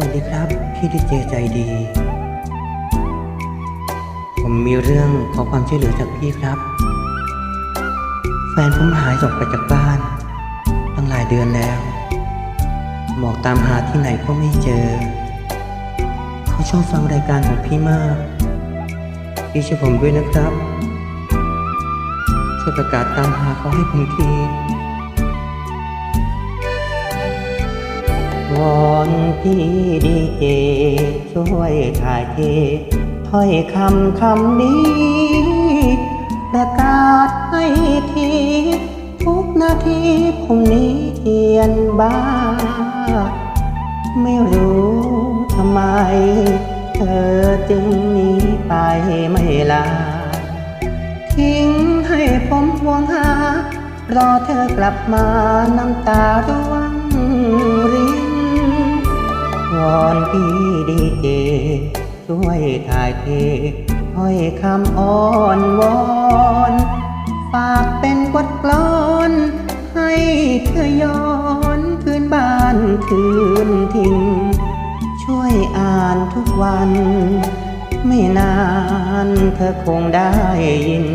วัสดีครับ พี่ดีเจใจดี ผมมีเรื่องขอความช่วยเหลือจากพี่ครับ แฟนผมหายออกไปจากบ้าน ตั้งหลายเดือนแล้วบอกตามหาที่ไหนก็ไม่เจอ เขาชอบฟังรายการของพี่มาก พี่ช่วยผมด้วยนะครับช่วยประกาศตามหาเขาให้ผมที อนพี่ดีเจช่วยถ่ายเทถ้อยคำคำนี้ ประกาศให้ที ทุกนาทีผมนี้เทียนบ้า ไม่รู้ทำไม เธอจึงหนีไปไม่ลา ทิ้งให้ผมหวงหารอเธอกลับมาน้ำตาร่วง วอนพี่ดีเจช่วยถ่ายเทถ้อยคำอ้อนวอนฝากเป็นบทกลอน ให้เธอย้อนคืนบ้านคืนทิ้งช่วยอ่านทุกวัน ไม่นานเธอคงได้ยิน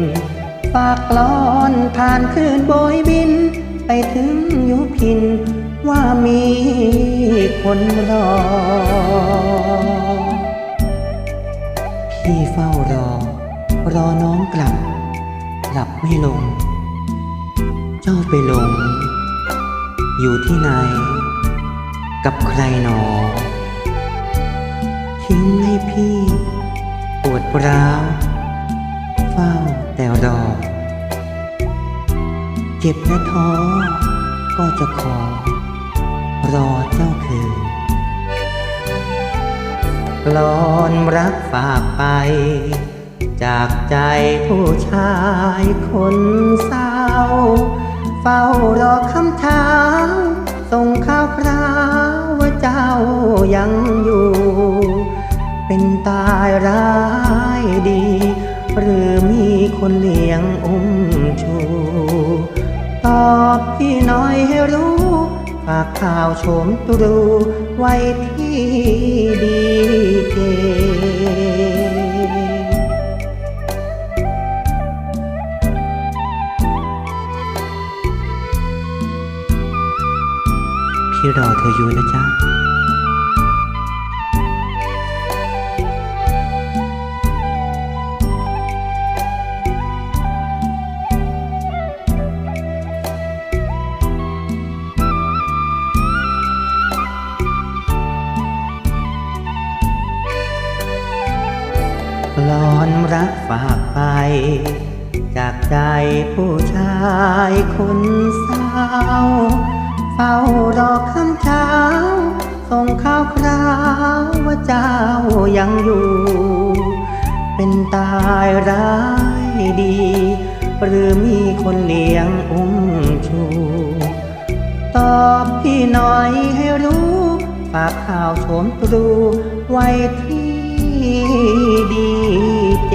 ฝากกลอนผ่านคืนโบยบิน ไปถึงยุพิน ว่ามีคนรอ พี่เฝ้ารอ รอน้องกลับ หลับไม่ลง เจ้าไปลง อยู่ที่ไหน กับใครหนอ ทิ้งให้พี่ปวดร้าว เฝ้าแต่รอ เจ็บและท้อก็จะขอ รอเจ้าคืนกลอนรักฝากไป จากใจผู้ชายคนเศร้า เฝ้ารอคำเช้าส่งข่าวคราวว่าเจ้ายังอยู่ เป็นตายร้ายดี หรือมีคนเลี้ยงอุ้มชู ตอบพี่น่อยให้รู้ ฝากข่าวโฉมตรูไว้ที่ดีเกพี่รอเธออยู่นะจ๊ะ ลอนรักฝากไป จากใจผู้ชายคนเศร้าเฝ้ารอคำเช้า ส่งข่าวคราวว่าเจ้ายังอยู่ เป็นตายร้ายดี หรือมีคนเลี้ยงอุ้มชู ตอบพี่หน่อยให้รู้ ฝากข่าวโฉมตรูไว้ที่ ดีเจ